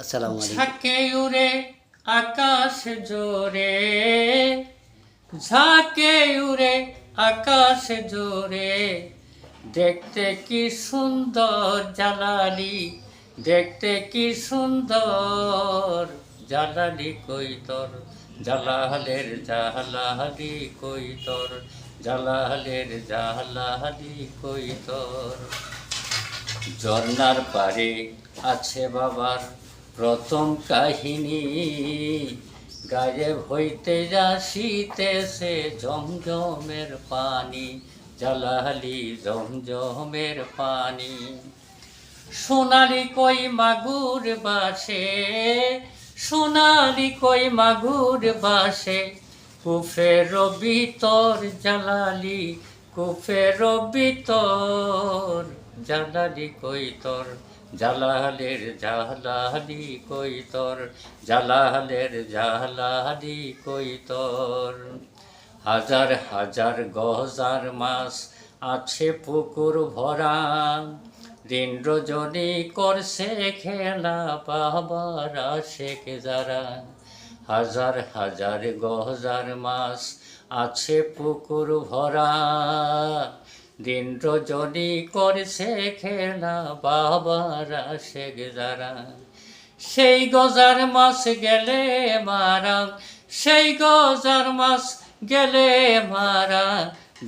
আসসালামু ঝাঁকে উড়ে আকাশ জোরে, ঝাঁকে উড়ে আকাশ জোরে। দেখতে কি সুন্দর জালালি, দেখতে কি সুন্দর জালালি কই তোর জালালের জালালি কই তোর জালালের জালালি কই তোর ঝর্নার পারে আছে বাবার প্রথম কাহিনী গায়ে হইতে আসিতেছে জমজমের পানি জালালি জমজমের পানি। সোনালি কই মাগুর বাসে, সোনালি কই মাগুর বাসে, কুফের ভিতর জালালি কুফের ভিতর জালালি কই তোর জালালের জালালি কই তোর? জালালের জালালি কই তোর? হাজার হাজার গজার মাস আছে পুকুর ভরা। দিন রজনী করছে খেলা বাবারা শেখে যারা। হাজার হাজার গজার মাস আছে পুকুর ভরা। দিন রজনী করছে খেলা, বাবারা শেখ যারা। সেই গজার মাস গেলে মারা, সেই গজার মাস গেলে মারা।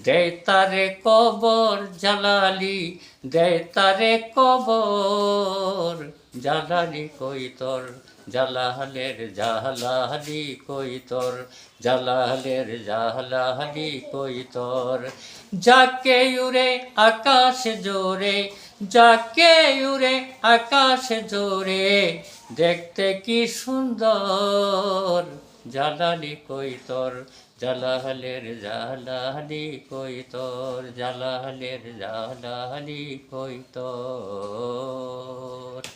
দে তারে কবর জালালি, দে তারে কবর। জালালি কই তোর? জালালের জালালি কই তোর? জালালের জালালি কই তোর? যাকে উরে আকাশ জোরে, যাকে উরে আকাশ জোরে, দেখতে কি সুন্দর? জালালি কই তোর? জালালের জালালি কই তোর? জালালের জালালি কই তোর?